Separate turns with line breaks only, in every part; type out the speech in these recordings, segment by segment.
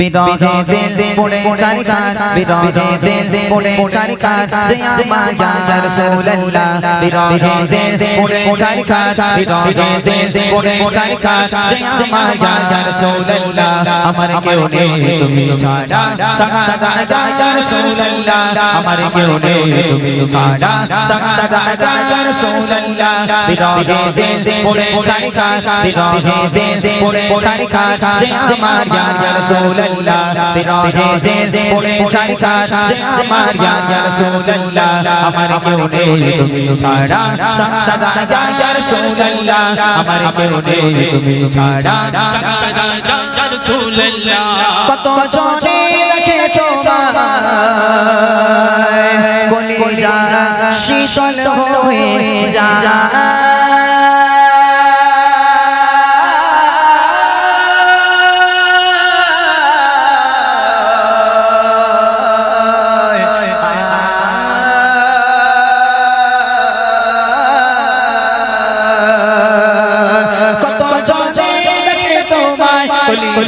বিরহে দিল পড়ে চারিকার বিরহে দিল পড়ে চারিকার যে আমার রাসূলুল্লাহ বিরহে দিল পড়ে চারিকার বিরহে দিল পড়ে চারিকার যে আমার রাসূলুল্লাহ আমার কেউ নেই তুমি ছাড়া সাগাদা ইয়া রাসূলুল্লাহ আমার কেউ নেই তুমি ছাড়া সাগাদা ইয়া রাসূলুল্লাহ বিরহে দিল পড়ে চারিকার বিরহে দিল পড়ে চারিকার যে আমার ইয়া রাসূলুল্লাহ বিরহে দিল পড়ে চারিকার যে আমার ইয়া রাসূলুল্লাহ কত জনে রাখে যা শীতল হয়ে যা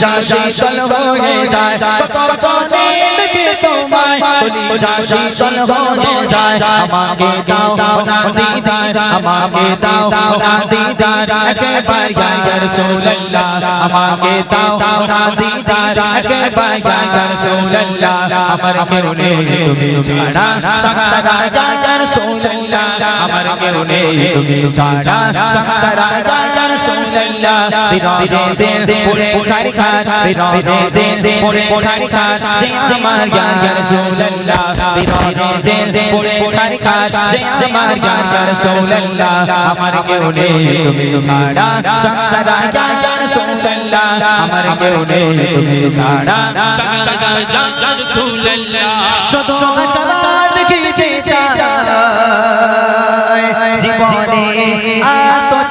যা শীতল হয়ে যায় কত জনে দেখে তোমায় বলি যা শীতল হয়ে যায় আমাকে দাও না দিদার আমাকে দাও না দিদার একবার ইয়া রাসূলুল্লাহ আমাকে দাও না দিদার একবার ইয়া রাসূলুল্লাহ আমার কেউ নেই তুমি ছাড়া সাগারা ইয়া রাসূলুল্লাহ আমার কেউ তুমি ছাড়া ইয়া রাসূলুল্লাহ বিরহে দিল পড়ে চারিখার বিরহে দিল পড়ে চারিখার যে আমার ইয়া রাসূলুল্লাহ বিরহে দিল পড়ে চারিখার যে আমার ইয়া রাসূলুল্লাহ আমার কেউ নেই তুমি ছাড়া সাগারা ইয়া রাসূলুল্লাহ আমার কেউ নেই তুমি ছাড়া তোমার দেখিতে চাই জীবনে আর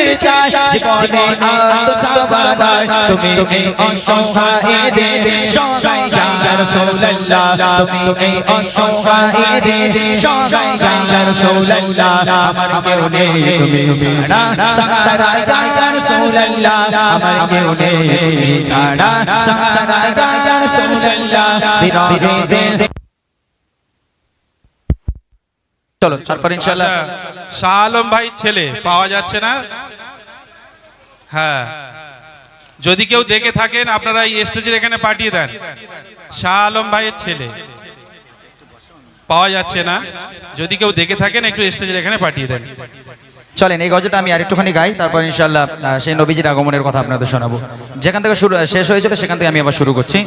দেখিতে চাই, জীবনে আর তো চাবা না তুমি এই অসহায় দে সহায় ইয়া রাসূলুল্লাহ। তুমি এই অসহায় দে সহায় ইয়া রাসূলুল্লাহ। আমার কেউ নেই, তুমি ছাড়া। সারা ইয়া রাসূলুল্লাহ। আমার কেউ নেই, তুমি ছাড়া। সারা ইয়া রাসূলুল্লাহ। বিরহে দিল চলো তারপর ইনশাল্লাহ
আচ্ছা, শাহ আলম ভাই ছেলে পাওয়া যাচ্ছে না? হ্যাঁ। যদি কেউ দেখে থাকেন আপনারা এই স্টেজের এখানে পাঠিয়ে দেন। শাহ আলম ভাইয়ের ছেলে। পাওয়া যাচ্ছে না? যদি কেউ দেখে থাকেন একটু স্টেজের এখানে পাঠিয়ে দেন।
চলেন এই গজটা আমি আরেকটুখানি গাই তারপর ইনশাআল্লাহ আহ, সেই নবীজির আগমনের কথা আপনাদের শোনাবো। যেখান থেকে শুরু শেষ হয়েছিল সেখান থেকে আমি আবার শুরু করছি।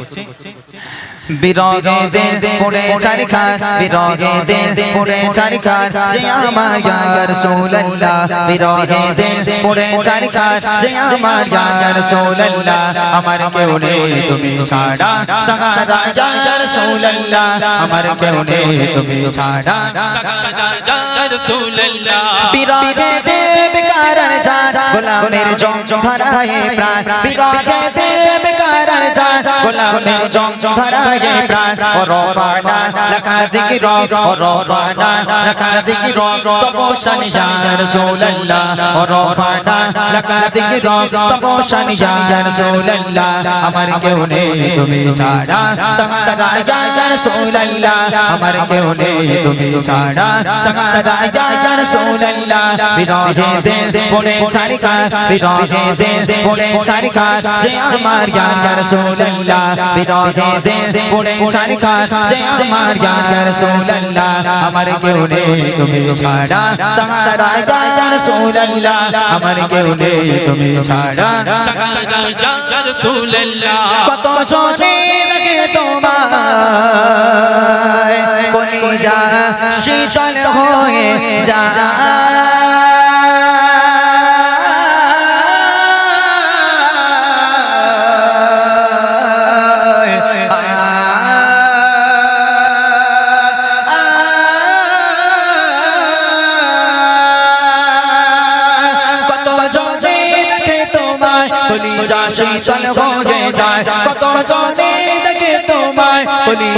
বিরহে দিল পড়ে চারিখার বিরহে দিল পড়ে চারিখার যে আমার ইয়া রাসূলুল্লাহ বিরহে দিল পড়ে চারিখার যে আমার ইয়া রাসূলুল্লাহ আমার কেউ নেই তুমি ছাড়া সাগারা ইয়া রাসূলুল্লাহ আমার কেউ নেই তুমি ছাড়া বিরহে দে বেকারার জান গোলামের জং ধরায়ে প্রাণ বিরহে দে বেকারার জান গোলামের জং, ধরায়ে প্রাণ ও রফানা লাকা যিকির ও রফানা লাকা যিকির তবু শানি ইয়া রাসূলুল্লাহ ও রফানা লাকা যিকির তবু শানি ইয়া রাসূলুল্লাহ, আমার কেউ নেই তুমি ছাড়া সাগারা ইয়া রাসূলুল্লাহ, আমার কেউ নেই তুমি ছাড়া সাগারা ইয়া রাসূলুল্লাহ, বিরহে দিল পড়ে চারিকার বিরহে দিল পড়ে চারিকার যে আমার ইয়া রাসূলুল্লাহ বিরহে দিল পড়ে চারিকার যে আমার ইয়া রাসূলুল্লাহ, আমার কেউ নেই, তুমি ছাড়া। সাগারা ইয়া রাসূলুল্লাহ, আমার কেউ নেই, তুমি ছাড়া। কত জনে দেখে শীতল হয়ে যা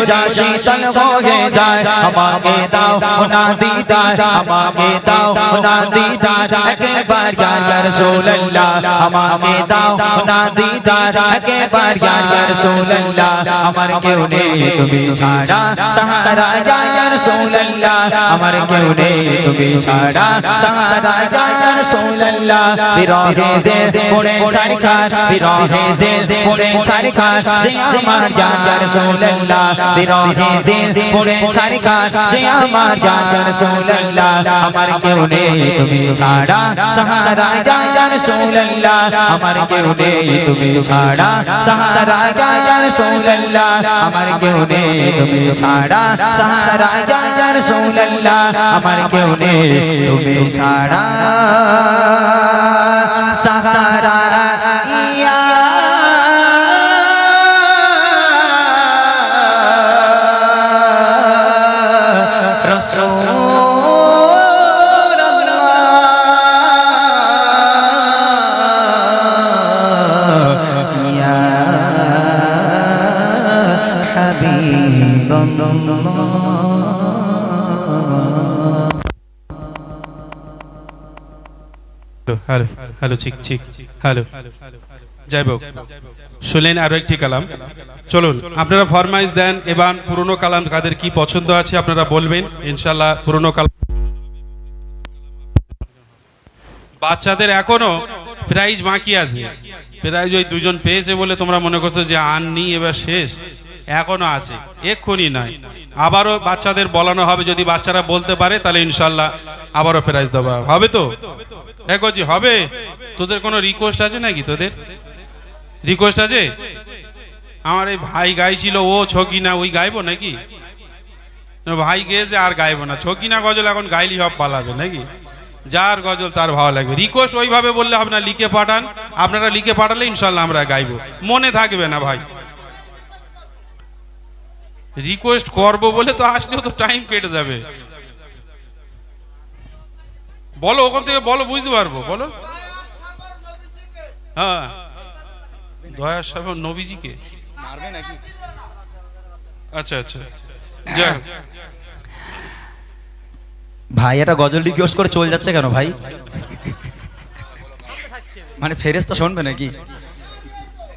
কলিজা শীতল হয়ে যায় আমাকে দাও না দিদার আমাকে দাও না দিদার একবার ইয়া রাসূলুল্লাহ আমাকে দাও না দিদার একবার ইয়া রাসূলুল্লাহ আমার কেউ নেই তুমি ছাড়া সাহারা ইয়া রাসূলুল্লাহ আমার কেউ নেই তুমি ছাড়া সাহারা ইয়া রাসূলুল্লাহ বিরহে দে পড়ে ছাড়খার বিরহে দে পড়ে ছাড়খার যে আমার ইয়া রাসূলুল্লাহ বিরহে দে পড়ে ছাড়খার যে আমার ইয়া রাসূলুল্লাহ, আমার কেউ নেই তুমি ছাড়া। সাহারা ইয়া রাসূলুল্লাহ, আমার কেউ নেই তুমি ছাড়া। সাহারা ইয়া রাসূলুল্লাহ, আমার কেউ নেই তুমি ছাড়া। সাহারা ইয়া রাসূলুল্লাহ, আমার কেউ নেই তুমি ছাড়া। সাহারা ইয়া
হ্যালো ঠিক ঠিক হ্যালো। যাই হোক শুনলেন আরও একটি কালাম। চলুন, আপনারা ফরমাইশ দেন, এবার পুরনো কালাম কাদের কি পছন্দ আছে আপনারা বলবেন। ইনশাল্লাহ পুরনো কালাম। বাচ্চাদের এখনও প্রাইজ বাকি আছে। প্রাইজ ওই দুজন পেয়েছে বলে তোমরা মনে করছ যে আননি এবার শেষ। এখনও আছে, এক্ষুনি নয়। আবারও বাচ্চাদের বলানো হবে, যদি বাচ্চারা বলতে পারে, তাহলে ইনশাল্লাহ আবারও প্রাইজ দেওয়া হবে। তো? জি, হবে। তোদের কোনো রিকোয়েস্ট আছে নাকি তোদের? রিকোয়েস্ট আছে? আমার এই ভাই গাইছিল, ও ছকি না ওই গাইবো নাকি? ভাই গেয়েছে আর গাইবো না। ছকি না গজল এখন গাইলি সব পালাবে নাকি? যার গজল তার ভালো লাগবে। রিকোয়েস্ট ওইভাবে বললে হবে না, লিখে পাঠান। আপনারা লিখে পাঠালে ইনশাল্লাহ আমরা গাইবো। মনে থাকবে না ভাই। রিকোয়েস্ট করব বলে তো আসলেও তো টাইম কেটে যাবে। বলো ওখান থেকে বলো বুঝতে পারব বলো। হ্যাঁ। দয়া সাহেব নবীজিকে? আচ্ছা আচ্ছা। যাই
ভাই এটা গজল রিকোয়েস্ট করে চলে যাচ্ছে কেন ভাই? মানে ফেরেস্তা শুনবে নাকি?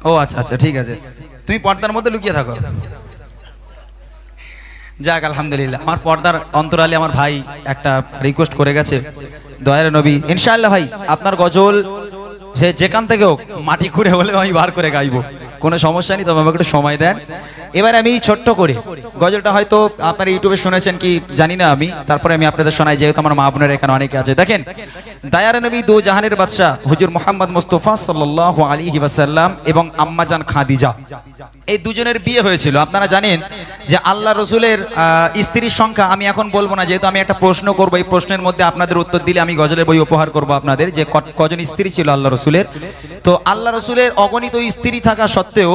ও আচ্ছা আচ্ছা ঠিক আছে। তুমি পর্দার মধ্যে লুকিয়ে থাকো। যাক, আলহামদুলিল্লাহ। আমার পর্দার অন্তরালে আমার ভাই একটা রিকোয়েস্ট করে গেছে। দয়ার নবী, ইনশাআল্লাহ ভাই, আপনার গজল সে যেখান থেকে হোক, মাটি খুঁড়ে হলে আমি বার করে গাইবো। কোনো সমস্যা নেই, তবে আমাকে একটু সময় দেন। এবার আমি ছোট্ট করে। গজলটা হয়তো আপনারা ইউটিউবে শুনেছেন কি, জানি না আমি। তারপরে আমি আপনাদের শোনাই, যেহেতু আমার মা বোনের এখানে অনেকে আছে। দেখেন, দায়ার নবী দু জাহানের বাদশাহ, হুজুর মোহাম্মদ মুস্তফা সাল্লাহ আলী ওয়াসাল্লাম এবং আম্মাজান খাদিজা। এই দুজনের বিয়ে হয়েছিল। আপনারা জানেন যে আল্লাহ রসুলের স্ত্রীর সংখ্যা, আমি এখন বলব না, যেহেতু আমি একটা প্রশ্ন করব, এই প্রশ্নের মধ্যে আপনাদের উত্তর দিলে আমি গজলের বই উপহার করব আপনাদের, যে কজন স্ত্রী ছিল আল্লাহ রসুলের। তো আল্লাহ রসুলের অগণিত স্ত্রী থাকা সত্ত্বেও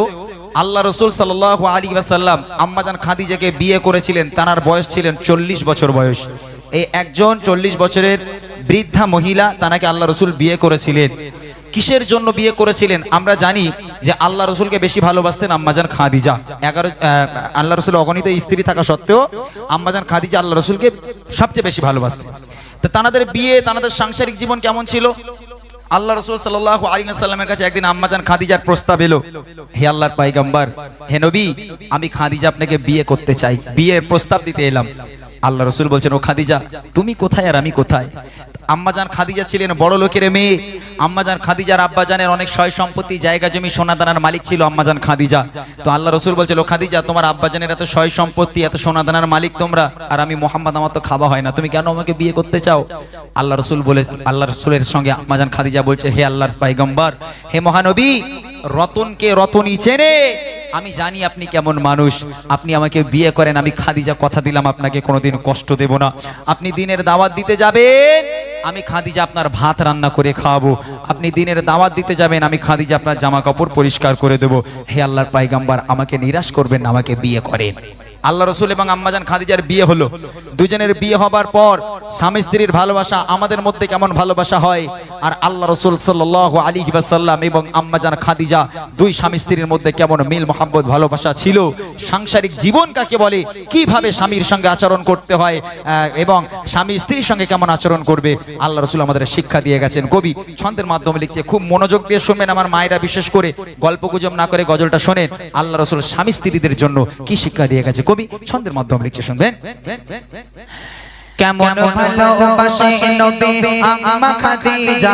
আল্লাহ রসুল সাল্লাহ আলী ওয়াসাল্লাম আম্মাজান খাদিজাকে বিয়ে করেছিলেন তার বয়স ছিলেন চল্লিশ বছর বয়স। এই একজন চল্লিশ বছরের বৃদ্ধা মহিলা তানাকে আল্লাহ রসুল বিয়ে করেছিলেন। কিসের জন্য বিয়ে করেছিলেন? আমরা জানি যে আল্লাহ রসুলকে বেশি ভালোবাসতেন আম্মাজান খাদিজা। এগারো আল্লাহ রসুল অগণিত স্ত্রী থাকা সত্ত্বেও আম্মাজান খাদিজা আল্লাহ রসুলকে সবচেয়ে বেশি ভালোবাসতেন। তো তানাদের বিয়ে, তানাদের সাংসারিক জীবন কেমন ছিল? আল্লাহ রসুল সাল্লাহ আলিমাসাল্লামের কাছে একদিন আম্মাজান খাদিজার প্রস্তাব এলো, হে আল্লাহর পাইগাম্বার হে নবী, আমি খাদিজা আপনাকে বিয়ে করতে চাই। বিয়ের প্রস্তাব দিতে এলাম। আল্লাহ রসুল বলছেন, ও খাদিজা, তুমি কোথায় আর আমি কোথায়? আম্মাজান খাদিজা ছিলেন বড় লোকের মেয়ে। আম্মাজান খাদিজার আব্বাজানের অনেক সয় সম্পত্তি, জায়গা জমি, সোনাদানার মালিক ছিল আম্মাজান খাদিজা। তো আল্লাহ রসুল বলছিল, খাদিজা, তোমার আব্বাজানের এত সয় সম্পত্তি, এত সোনাদানার মালিক তোমরা, আর আমি মোহাম্মদ, আমার তো খাওয়া হয় না। তুমি কেন আমাকে বিয়ে করতে চাও? আল্লাহ রসুল বলে, আল্লাহ রসুলের সঙ্গে আম্মাজান খাদিজা বলছে, হে আল্লাহর পাইগম্বর, হে মহানবী, রতনকে রতনই চেনে। আমি জানি আপনি কেমন মানুষ। আপনি আমাকে বিয়ে করেন, আমি খাদিজা কথা দিলাম, আপনাকে কোনোদিন কষ্ট দেব না। আপনি দিনের দাওয়াত দিতে যাবেন আমি খাদিজা আপনার ভাত রান্না করে খাওয়াবো। আপনি দিনের দাওয়াত দিতে যাবেন, আমি খাদিজা আপনার জামা কাপড় পরিষ্কার করে দেবো। হে আল্লাহর পাইগাম্বার, আমাকে নিরাশ করবেন আমাকে বিয়ে করেন।
আল্লাহ রসুল এবং আম্মাজান খাদিজার বিয়ে হলো। দুজনের বিয়ে হবার পর স্বামী স্ত্রীর ভালোবাসা আমাদের মধ্যে কেমন ভালোবাসা হয়? আর আল্লাহ রসুল সাল্লাহ আলী সাল্লাম এবং আম্মাজান খাদিজা দুই স্বামী স্ত্রীর মধ্যে কেমন মিল মোহাম্মদ ভালোবাসা ছিল? সাংসারিক জীবন কাকে বলে? কীভাবে স্বামীর সঙ্গে আচরণ করতে হয়? এবং স্বামী স্ত্রীর সঙ্গে কেমন আচরণ করবে? আল্লাহ রসুল আমাদের শিক্ষা দিয়ে গেছেন। কবি ছন্দের মাধ্যমে লিখছে, খুব মনোযোগ দিয়ে শুনবেন আমার মায়েরা, বিশেষ করে গল্প গুজব না করে গজলটা শোনেন। আল্লাহ রসুল স্বামী স্ত্রীদের জন্য কি শিক্ষা দিয়ে গেছে? কবি ছন্দের মাধ্যমে লিখছে শুনবেন?
কেমন ভালোবাসে নবী আম্মা খাদিজা।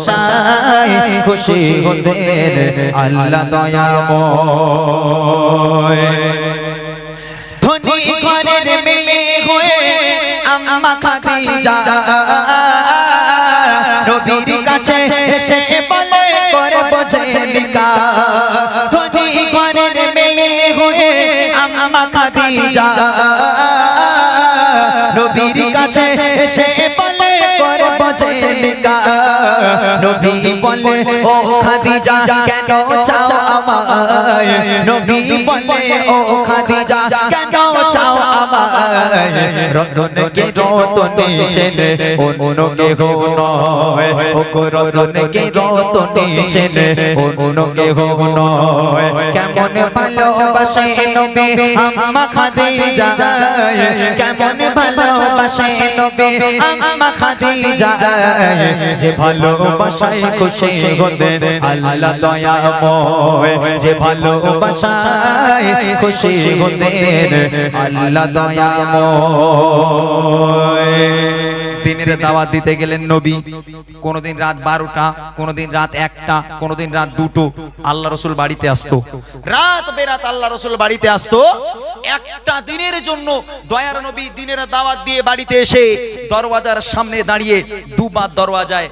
ভালোবাসায় খুশি হতেন। আল্লাহ দয়াময় ধনী ঘরের মেয়ে হয়ে আম্মা খাদিজা নবীর কাছে এসে বলে করে বোঝে লিকা ধনী ঘরের মেয়ে হয়ে আম্মা খাদিজা নবীর কাছে এসে লিকা নবী বলে ও খাদিজা কেন চাও আমায়? নবী বলে ও খাদিজা কেন চাও আমায়? রতনকে রতনে ছেলে অন্য কেহ নয়। ও রতনকে রতনে ছেলে অন্য কেহ নয়। কেমন ভালোবাসে নবী আম্মা খাদিজা? কেমন ভালোবাসে নবী আম্মা খাদিজা? যে ভালোবাসায় খুশি হতেন আল্লাহ দয়াময় যে ভালোবাসায় খুশি হতেন আল্লাহ দয়াময় দিনের দাওয়াত দিতে গেলেন নবী। কোনদিন রাত বারোটা কোনদিন রাত একটা কোনদিন রাত দুটো। আল্লাহ রসুল বাড়িতে আসতো। রাত বেরাত আল্লাহ রসুল বাড়িতে আসতো। একটা দিনের জন্য দয়ার নবী দিনের দাওয়াত দিয়ে বাড়িতে এসে দরওয়াজার সামনে দাঁড়িয়ে দুবার দরওয়াজায়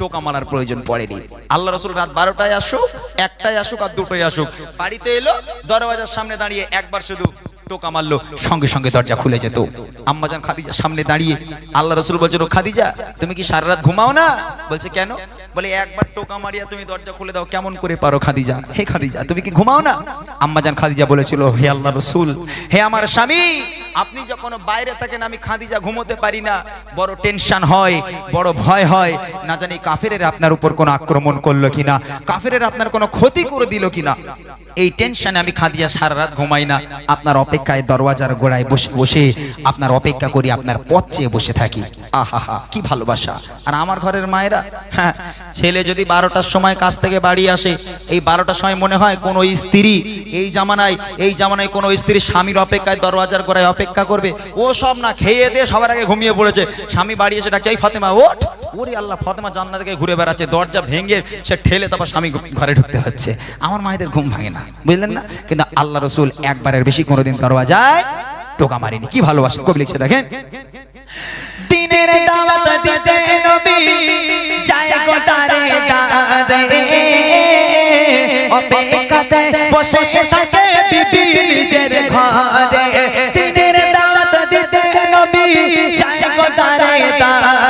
টোকা মারার প্রয়োজন পড়েনি। আল্লাহ রসুল রাত বারোটায় আসুক একটাই আসুক আর দুটোই আসুক। বাড়িতে এলো, দরওয়াজার সামনে দাঁড়িয়ে একবার শুধু টোকা মারলো সঙ্গে সঙ্গে দরজা খুলে যেত। আম্মাজান খাদিজার সামনে দাঁড়িয়ে, আল্লাহ রসুল বলছিল, খাদিজা, তুমি কি সারা রাত ঘুমাও না? বলছে, কেন? বলে, একবার টোকা মারিয়া তুমি দরজা খুলে দাও, কেমন করে পারো খাদিজা? হে খাদিজা, তুমি কি ঘুমাও না? আম্মাজান খাদিজা বলেছিল, হে আল্লাহ রসুল, হে আমার স্বামী, আপনি যখন বাইরে থাকেন, আমি খাদিজা ঘুমোতে পারি না। বড় টেনশন হয়, বড় ভয় হয়। না জানি কাফেরের আপনার উপর কোনো আক্রমণ করল কিনা, কাফেরের আপনার কোনো ক্ষতি করে দিল কিনা। এই টেনশনে আমি খাদিজা সারা রাত ঘুমাই না। আপনার অপেক্ষায় দরওয়াজার গোড়ায় বসে বসে আপনার অপেক্ষা করি, আপনার পথ চেয়ে বসে থাকি। আহা কি ভালোবাসা। আর আমার ঘরের মায়েরা হ্যাঁ ছেলে যদি বারোটার সময় কাছ থেকে বাড়ি আসে, এই বারোটার সময় মনে হয় কোনো স্ত্রী এই জামানায় এই জামানায় কোনো স্ত্রী স্বামীর অপেক্ষায় দরওয়াজার গোড়ায় অপেক্ষা করবে। ও সব না খেয়ে দিয়ে সবার আগে ঘুমিয়ে পড়েছে। স্বামী বাড়ি এসে ডাকছে, এই ফাতেমা, ওঠ। ওরে আল্লাহ, ফাতেমা জান্নাত থেকে ঘুরে বেড়াচ্ছে, দরজা ভেঙে সে ঠেলে তারপর স্বামী ঘরে ঢুকতে হচ্ছে। আমার মায়েদের ঘুম ভাঙে না, বুঝলেন না? কিন্তু আল্লাহ রসুল একবারের বেশি কোনোদিন দরওয়াজায় টোকা মারিনি। কি ভালোবাসে, কবি লিখছে, দেখেন। দিনের দাওয়াত দিতে নবী যায় কোতারে দাদে অপেক্ষাতে বসে থাকে বিবি নিজের ঘরে। দিনের দাওয়াত দিতে নবী যায় কোতারে দাদে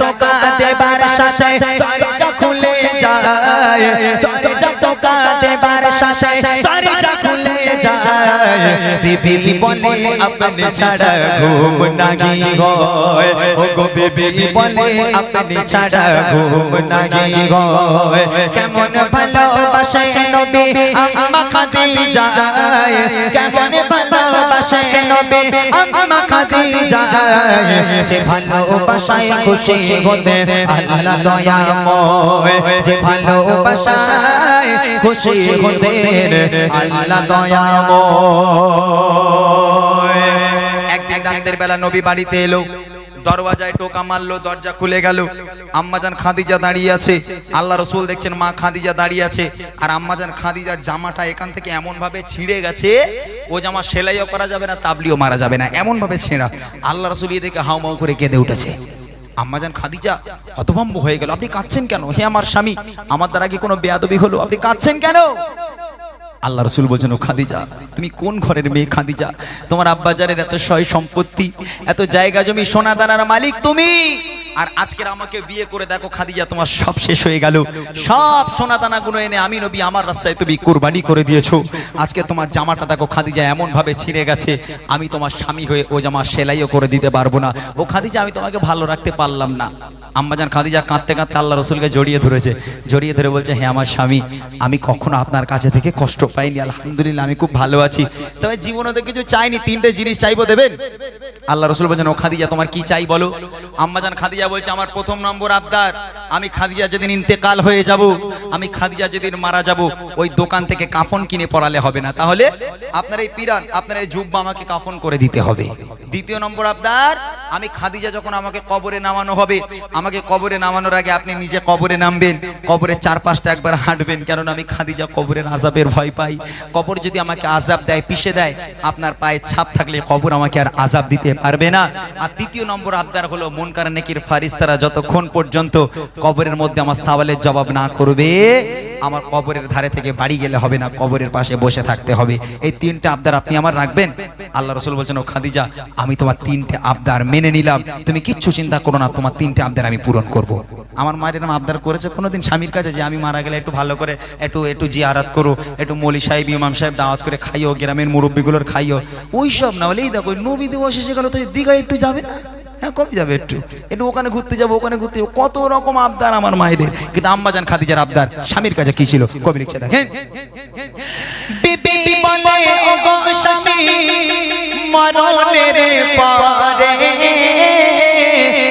টোকা দেবার সাথে দরজা খুলে যায়। দরজা টোকা দেবার সাথে দরজা খুলে যায়। বিবি বলে আপনি ছাড়া ঘুম নাগি হয়। ও গো বিবি বলে আপনি ছাড়া ঘুম নাগি হয়। কেমন ভালোবাসে নবী আম্মা খাদিজা। কেমন ভালোবাসে নবী, আম্মা খাদিজা। যে ভালোবাসায় খুশি হতে আল্লাহ দয়াময় যে ভালোবাসায় খুশি হতে আল্লাহ দয়াময় একদিন রাতের বেলা নবী বাড়িতে এলো। দরওয়াজায় টোকা মারলো, দরজা খুলে গেল। আম্মাজান খাদিজা দাঁড়িয়ে আছে। আল্লাহ রসুল দেখছেন মা খাদিজা দাঁড়িয়ে আছে। আর আম্মাজান খাদিজার জামাটা এখান থেকে এমন ভাবে ছিঁড়ে গেছে, ও জামা সেলাইও করা যাবে না, তাবলিও মারা যাবে না এমন ভাবে ছেঁড়া। আল্লাহ রসুল ইয়ে দেখে হাউ মাউ করে কেঁদে উঠেছে। আম্মাজান খাদিজা, হতভম্ব হয়ে গেল। আপনি কাঁদছেন কেন? হে আমার স্বামী, আমার দ্বারা কি কোনো বেয়াদবি হলো? আপনি কাঁদছেন কেন? আল্লাহ রসুল বলছেন, ও খাদিজা, তুমি কোন ঘরের মেয়ে খাদিজা? তোমার আব্বাজারের এত সয় সম্পত্তি, এত জায়গা জমি সোনা দানার মালিক তুমি? আর আজকের আমাকে বিয়ে করে দেখো খাদিজা তোমার সব শেষ হয়ে গেল। সব সোনা দানা গুলো এনে আমি নবী আমার রাস্তায় তুমি কোরবানি করে দিয়েছ। আজকে তোমার জামাটা দেখো খাদিজা এমন ভাবে ছিঁড়ে গেছে। আমি তোমার স্বামী হয়ে ও জামা সেলাইও করে দিতে পারব না। ও খাদিজা, আমি তোমাকে ভালো রাখতে পারলাম না। আম্মাজান খাদিজা কাঁদতে কাঁদতে আল্লাহ রসুলকে জড়িয়ে ধরেছে। জড়িয়ে ধরে বলছে হ্যাঁ আমার স্বামী, আমি কখনো আপনার কাছে থেকে কষ্ট পাইনি। আলহামদুলিল্লাহ, আমি খুব ভালো আছি। তবে জীবনে তো কিছু চাইনি, তিনটে জিনিস চাইব দেবেন? আল্লাহ রসুল বলছেন, ও খাদিজা, তোমার কি চাই বলো? আম্মাজান খাদিজা বলছে, আমার প্রথম নম্বর আবদার, আমি খাদিজা যেদিন ইন্তেকাল হয়ে যাব, আমি খাদিজা যেদিন মারা যাব, ওই দোকান থেকে কাফন কিনে পড়ালে হবে না। তাহলে আপনার এই পিরান, আপনার এই জুব্বা আমাকে কাফন করে দিতে হবে। দ্বিতীয় নম্বর আবদার আমি খাদিজা যখন আমাকে কবরে নামানো হবে, আমাকে কবরে নামানোর আগে আপনি নিজে কবরে নামবেন, কবরের চারপাশটা একবার হাঁটবেন কারণ আমি খাদিজা কবরের আজাবের ভয় পাই। কবর যদি আমাকে আজাব দেয়, পিষে দেয়, আপনার পায়ে ছাপ থাকলে কবর আমাকে আর আজাব দিতে পারবে না। আর তৃতীয় নম্বর আবদার হলো, মনকার নেকির ফারিস্তারা যতক্ষণ পর্যন্ত কবরের মধ্যে আমার সওয়ালের জবাব না করবে, আমার কবরের ধারে থেকে বাড়ি গেলে হবে না, কবরের পাশে বসে থাকতে হবে। এই তিনটা আবদার আপনি আমার রাখবেন? আল্লাহ রসুল বলছেন, ও খাদিজা, আমি তোমার তিনটে আবদার মেনে নিলাম। তুমি কিচ্ছু চিন্তা করো না, তোমার তিনটে আবদার আমি পূরণ করব। আমার মায়ের এরকম আবদার করেছে কোনোদিন? স্বামীর কাছে যে আমি মারা গেলে একটু ভালো করে একটু একটু জিয়ারাত করো, একটু মলি সাহেব, ইমাম সাহেব দাওয়াত করে খাইও, গ্রামের মুরব্বীগুলোর খাইও। ওই সব না, বলে এই দেখো নবী দিবস এসে গেল তো দীঘায় একটু যাবে হ্যাঁ কবে যাবে একটু? একটু ওখানে ঘুরতে যাব, ওখানে ঘুরতে যাব। কত রকম আবদার আমার মায়েদের। কিন্তু আম্মাজান খাদিজার আবদার স্বামীর কাছে কি ছিল? কবি লিখছে দেখেন।
মরণের পরে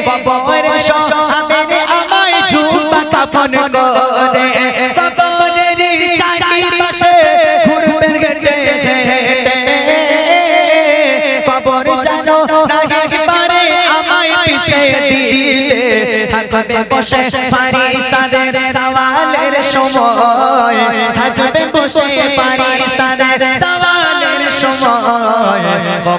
কবর সহাবের আমায় ঝুমা কাফন করে। কবরের চারিপাশে ঘুরবেন হেঁটে হেঁটে কবর জানো নাহি পারে আমায় পিছে দিতে। থাকবে বসে ফারিস্তাদের সওয়ালের সময়। থাকবে বসে ফারিস্তাদের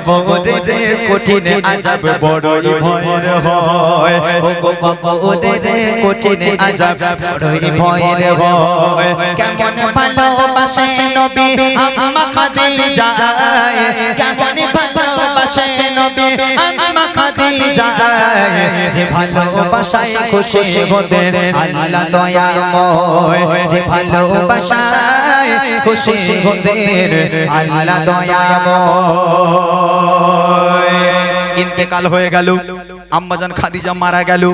কবরের কঠিন আজাব বড়ই ভয়ের হয়। ও গো কবরের কঠিন আজাব বড়ই ভয়ের হয়। কেমন ভালোবাসে নবী আম্মা খাদিজা যে ভালোবাসায় খুশি আল্লাহ দয়াময় যে ভালোবাসায় খুশি আল্লাহ দয়াময়
ইন্তেকাল হয়ে গেল, আম্মাজান খাদিজা মারা গেল।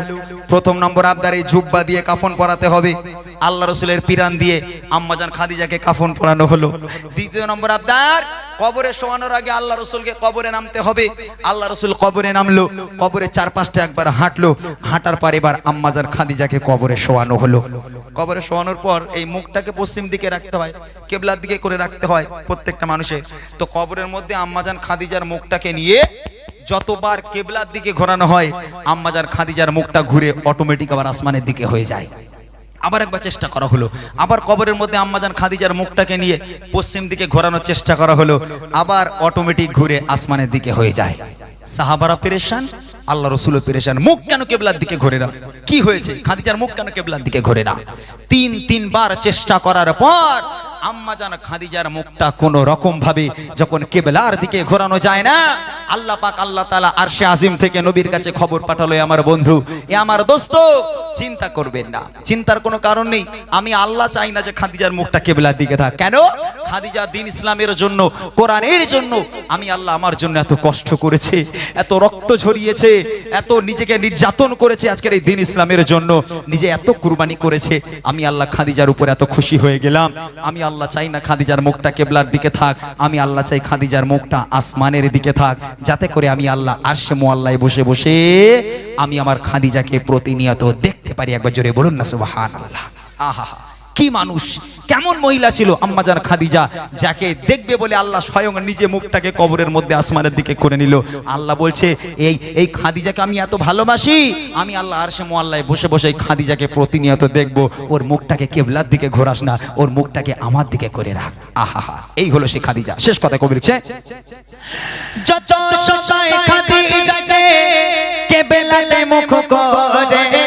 প্রথম নম্বর আবদার এই জুব্বা দিয়ে কাফন পরাতে হবে। আল্লাহ রসুলের পিরান দিয়ে আম্মাজান খাদিজাকে কাফন পরানো হলো। দ্বিতীয় নম্বর আবদার কবরে শোয়ানোর আগে আল্লাহ রসুলকে কবরে নামতে হবে। আল্লাহ রসুল কবরে নামলো কবরের চারপাশটা একবার হাঁটলো, হাঁটার পর এবার আম্মাজান খাদিজাকে কবরে শোয়ানো হলো। কবরে শোয়ানোর পর এই মুখটাকে পশ্চিম দিকে রাখতে হয়, কেবলার দিকে করে রাখতে হয় প্রত্যেকটা মানুষের তো কবরের মধ্যে আম্মাজান খাদিজার মুখটাকে নিয়ে যতবার কেবলার দিকে ঘোরানো হয় আম্মাজার খাদিজার মুখটা ঘুরে অটোমেটিক আবার আসমানের দিকে হয়ে যায়। আবার একবার চেষ্টা করা হলো। আবার কবরের মধ্যে আম্মাজান খাদিজার মুখটাকে নিয়ে পশ্চিম দিকে ঘোরানোর চেষ্টা করা হলো। আবার অটোমেটিক ঘুরে আসমানের দিকে হয়ে যায়। সাহাবারা পেরেশান, আল্লাহ রসুলও পেরেশান। মুখ কেন কেবলার দিকে ঘোরে না? কি হয়েছে? খাদিজার মুখ কেন কেবলার দিকে ঘোরে না? তিন, তিনবার চেষ্টা করার পর আম্মাজান খাদিজার মুখটা কোন রকম ভাবে যখন কেবলার দিকে ঘোরানো যায় না, আল্লাহ পাক আল্লাহ তালা আরশে আজিম থেকে নবীর কাছে খবর পাঠালো আমার বন্ধু, এ আমার দোস্ত, চিন্তা করবেন না, চিন্তার কোনো কারণ নেই, আমি আল্লাহ চাই না যে খাদিজার মুখটা কেবলার দিকে থাক। কেন? খাদিজা দিন ইসলামের জন্য, কোরআনের জন্য, আমি আল্লাহ আমার জন্য এত কষ্ট করেছে, এত রক্ত ঝরিয়েছে, এত নিজেকে নির্যাতন করেছে আজকের এই দিন ইসলামের জন্য, নিজে এত কুরবানি করেছে, আমি আল্লাহ খাদিজার উপর এত খুশি হয়ে গেলাম, আমি আল্লাহ চাই না খাদিজার মুখটা কেবলার দিকে থাক। আমি আল্লাহ চাই খাদিজার মুখটা আসমানের দিকে থাক। যাতে করে আমি আল্লাহ আরশে মোয়াল্লায় বসে বসে আমি আমার খাদিজাকে প্রতিনিয়ত দেখতে পারি। একবার জোরে বলুন না, সুবহানাল্লাহ। আহা। কি মানুষ? কেমন মহিলা ছিল? আম্মাজান খাদিজা, যাকে দেখবে বলে আল্লাহ স্বয়ং নিজে মুখটাকে কবরের মধ্যে আসমানের দিকে করে নিল। আল্লাহ বলছে, এই এই খাদিজাকে আমি এত ভালোবাসি, আমি আল্লাহ আরশে মোয়াল্লায় বসে বসে এই খাদিজাকে প্রতিনিয়ত দেখব। ওর মুখটাকে কেবলার দিকে ঘোরাস না, ওর মুখটাকে আমার দিকে করে রাখ। আহা এই হলো সে খাদিজা। শেষ কথা কবি লিখছে।
যত সময় খাদিজাকে কেবেলাতে মুখ করে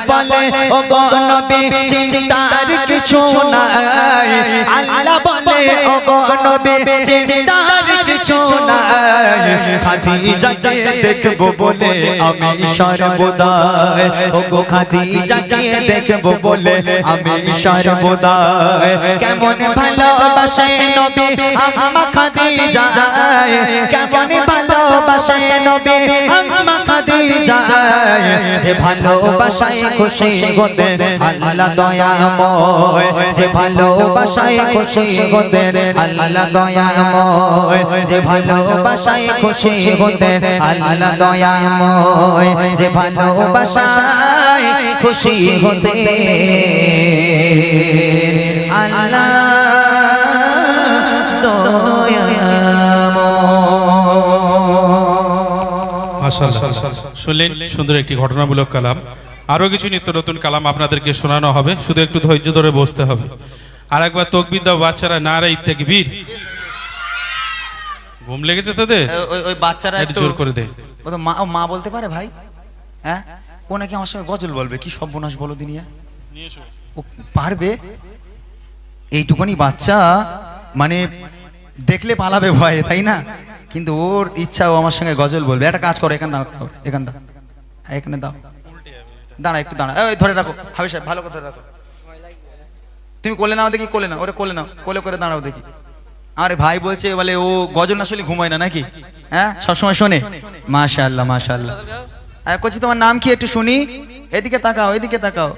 আল্লাহ বলে ও গো চিন্তার কিছু নাই। আল্লাহ বলে, ও গো চিন্তার কিছু নাই। খাদিজাকে দেখব বলে আমি সর্বদাই। ও গো খাদিজাকে দেখব বলে আমি সর্বদাই। কেমন ভালোবাসে নবী, আম্মা খাদিজা কেমন ভালোবাসে নবী, আম্মা খাদিজা যে ভালোবাসায় খুশি হতে আল্লাহ দয়াময় যে খুশি দয়াময় যে হতে
শুনলেন সুন্দর একটি ঘটনামূলক কালাম। আরও কিছু নিত্য নতুন কালাম আপনাদেরকে শোনানো হবে। শুধু একটু ধৈর্য ধরে বসতে হবে। আর একবার তকবির দাও বাচ্চারা নারা ইত্যাকিবীর ঘুম লেগেছে তোদের?
ওই ওই বাচ্চারা
একটু জোর করে দে।
ও তো মা মা বলতে পারে ভাই? হ্যাঁ? ও নাকি আমার সঙ্গে গজল বলবে কি সর্বনাশ বলো দিনিয়া ও পারবে? এইটুকুনি বাচ্চা মানে দেখলে পালাবে ভয়ে তাই না? কিন্তু ওর ইচ্ছা ও আমার সঙ্গে গজল বলবে। একটা কাজ করো এখানে দাঁড়াও এখান দাও। হ্যাঁ, এখানে দাও। দাঁড়া একটু দাঁড়া। এই ধরে রাখো। হাবি সাহেব ভালো করে ধরে রাখো। তুমি কোলে নাও দেখি কোলে নাও। ওরে কোলে নাও। কোলে করে দাঁড়াও দেখি। আরে ভাই বলছে বলে ও গজল আসলে ঘুমায় না নাকি? হ্যাঁ? সবসময় শোনে? মাশাআল্লাহ মাশাআল্লাহ। হ্যাঁ করছি তোমার নাম কি একটু শুনি? এদিকে তাকাও এদিকে তাকাও।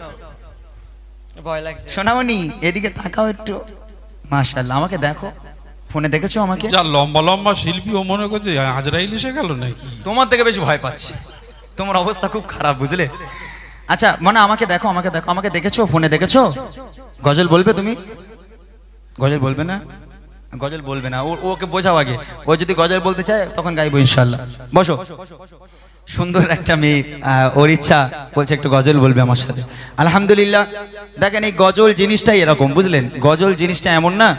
ভয় লাগছে।
শোনাওনি এদিকে তাকাও একটু। মাশাআল্লাহ আমাকে দেখো। ফোনে দেখেছ আমাকে?
যা লম্বা লম্বা শিল্পী ও মনে করছে হাজরাইল এসে গেল নাকি?
তোমার থেকে বেশি ভয় পাচ্ছি। তোমার অবস্থা খুব খারাপ বুঝলে? আচ্ছা মানে আমাকে দেখো আমাকে দেখো, আমাকে দেখেছ? ফোনে দেখেছ? গজল বলবে তুমি? গজল বলবে না? গজল বলবে না, ও ওকে বোঝাও আগে। ও যদি গজল বলতে চায়, তখন গাইবো ইনশাল্লাহ। বসো। সুন্দর একটা মেয়ে ওর ইচ্ছা বলছে একটু গজল বলবে আমার সাথে। আলহামদুলিল্লাহ। দেখেন এই গজল জিনিসটাই এরকম, বুঝলেন? গজল জিনিসটা এমন না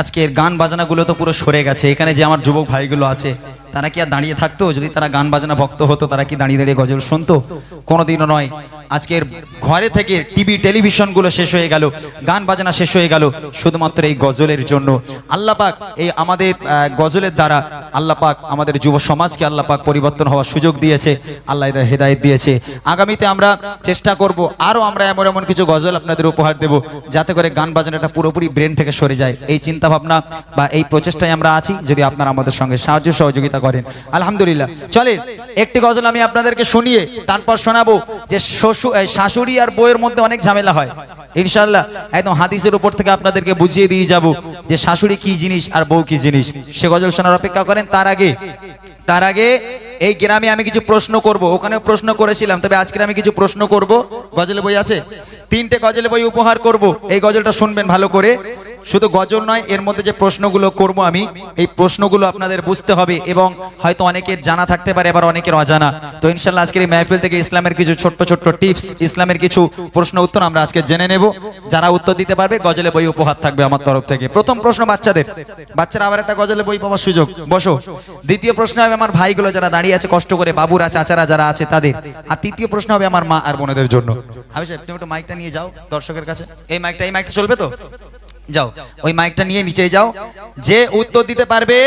আজকের গান বাজনাগুলো তো পুরো সরে গেছে। এখানে যে আমার যুবক ভাইগুলো আছে, তারা কি আর দাঁড়িয়ে থাকতো? যদি তারা গান বাজনা ভক্ত হতো, তারা কি দাঁড়িয়ে দাঁড়িয়ে গজল শুনতো? কোনোদিনও নয়। আজকের ঘরে থেকে টিভি টেলিভিশনগুলো শেষ হয়ে গেল, গান বাজনা শেষ হয়ে গেল, শুধুমাত্র এই গজলের জন্য। আল্লাহ পাক এই আমাদের গজলের দ্বারা আল্লাহ পাক আমাদের যুব সমাজকে আল্লাহ পাক পরিবর্তন হওয়ার সুযোগ দিয়েছে, আল্লাহ হেদায়েত দিয়েছে। আগামীতে আমরা চেষ্টা করব আরও আমরা এমন এমন কিছু গজল আপনাদের উপহার দেব, যাতে করে গান বাজনাটা পুরোপুরি ব্রেন থেকে সরে যায়। এই চিন্তা ভাবনা বা এই প্রচেষ্টায় আমরা আছি, যদি আপনারা আমাদের সঙ্গে সাহায্য সহযোগিতা করেন। আলহামদুলিল্লাহ। চলে একটি গজল আমি আপনাদেরকে শুনিয়ে তারপর শোনাবো যে শ্বশুর শাশুড়ি আর বইয়ের মধ্যে অনেক ঝামেলা হয়। ইনশাল্লাহ একদম হাদিসের উপর থেকে আপনাদেরকে বুঝিয়ে দিয়ে যাব যে শাশুড়ি কি জিনিস আর বউ কি জিনিস। সে গজল শোনার অপেক্ষা করেন, তার আগে তার আগে এই গ্রামে আমি কিছু প্রশ্ন করব। ওখানে প্রশ্ন করেছিলাম, তবে আজকে আমি কিছু প্রশ্ন করব। গজল বই আছে? তিনটে গজল বই উপহার করব। এই গজলটা শুনবেন ভালো করে। শুধু গজল নয়, এর মধ্যে যে প্রশ্নগুলো করব আমি, এই প্রশ্নগুলো আপনাদের বুঝতে হবে এবং হয়তো অনেকের জানা থাকতে পারে, আবার অনেকের অজানা। তো ইনশাল্লাহ আজকের এই মেহফিল থেকে ইসলামের কিছু ছোট্ট ছোট্ট টিপস, ইসলামের কিছু প্রশ্ন উত্তর আমরা আজকে জেনে নেব। যারা উত্তর দিতে পারবে, গজলে বই উপহার থাকবে আমার তরফ থেকে। প্রথম প্রশ্ন বাচ্চাদের। বাচ্চারা আবার একটা গজলে বই পাওয়ার সুযোগ। বসো। দ্বিতীয় প্রশ্ন হবে আমার ভাইগুলো যারা দাঁড়িয়ে আছে, কষ্ট করে বাবুরা, চাচারা যারা আছে তাদের। আর তৃতীয় প্রশ্ন হবে আমার মা আর বোনেদের জন্য। হাবি সাহেব, তুমি একটু মাইকটা নিয়ে যাও দর্শকের কাছে। এই মাইকটা এই মাইকটা চলবে তো? যাও ওই মাইকটা নিয়ে নিচে যাও। যে উত্তর দিতে পারবে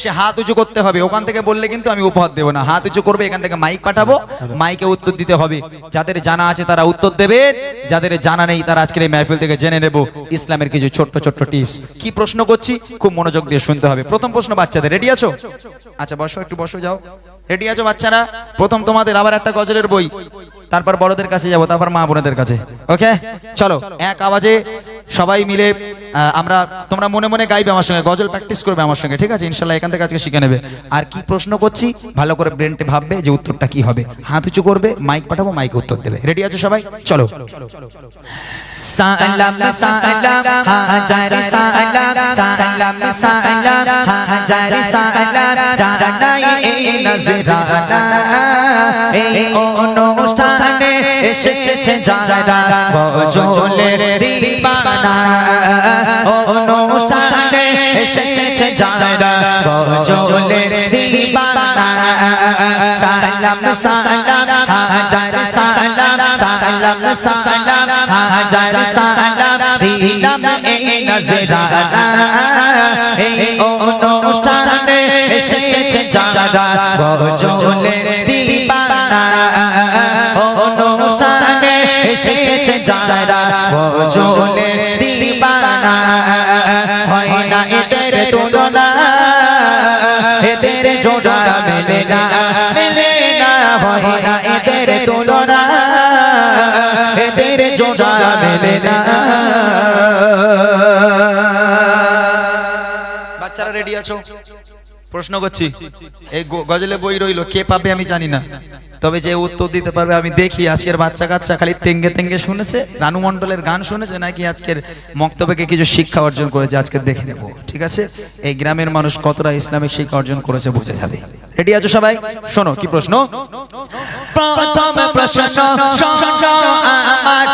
সে হাত উঁচু করতে হবে। ওখান থেকে বললে কিন্তু আমি উপহার দেবো না। হাত উঁচু করবে এখান থেকে মাইক পাঠাবো। মাইকে উত্তর দিতে হবে। যাদের জানা আছে তারা উত্তর দেবে। যাদের জানা নেই তারা আজকের এই মেহফিল থেকে জেনে নেব ইসলামের কিছু ছোট্ট ছোট্ট টিপস। কি প্রশ্ন করছি? খুব মনোযোগ দিয়ে শুনতে হবে। প্রথম প্রশ্ন বাচ্চাদের। রেডি আছো? আচ্ছা বসো একটু বসো যাও। রেডি আছো বাচ্চারা? প্রথম তোমাদের আবার একটা গজলের বই। তারপর বড়দের কাছে যাব তারপর মা বোনদের কাছে। ওকে চলো এক আওয়াজে সবাই মিলে আমরা, তোমরা মনে মনে গাইবে আমার সঙ্গে, গজল প্র্যাকটিস করবে আমার সঙ্গে, ঠিক আছে? ইনশাল্লাহ এখান থেকে আজকে শিখে নেবে। আর কি প্রশ্ন করছি, ভালো করে ব্রেনটে ভাববে যে উত্তরটা কি হবে। হাত উঁচু করবে মাইক পাঠাবো মাইকে উত্তর দেবে। রেডি আছো সবাই? চলো।
অনুষ্ঠানে এসেছে অনুষ্ঠানে এসেছে যারা বজলের দিবানা। সালাম সালাম, হাজার, সালাম সালাম সালাম, হাজার, সালাম, দিলাম এই নজরানা। এই অনুষ্ঠানে এসেছে যারা বজলের দিবানা। অনুষ্ঠানে এসেছে যারা বজলের দিবানা। হয় না এদের তুলনা, এদের জোড়া মেলে না মেলে না। হয় না এদের তুলনা, এদের জোড়া মেলে না।
বাচ্চারা রেডি আছো? প্রশ্ন করছি, এই গজলে বই রইল, কে পাবে আমি জানি না। তবে যে উত্তর দিতে পারবে, আমি দেখি, আজকের বাচ্চা কাচ্চা খালি তেঙ্গে তেঙ্গে শুনেছে, রানু মণ্ডলের গান শুনেছে, নাকি আজকের মক্তব্যকে কিছু শিক্ষা অর্জন করেছে, আজকে দেখে নেব। ঠিক আছে? এই গ্রামের মানুষ কতটা ইসলামিক শিক্ষা অর্জন করেছে বুঝে যাবে। রেডি আছো সবাই? শোনো, কি প্রশ্ন?
প্রথম প্রশ্ন আমার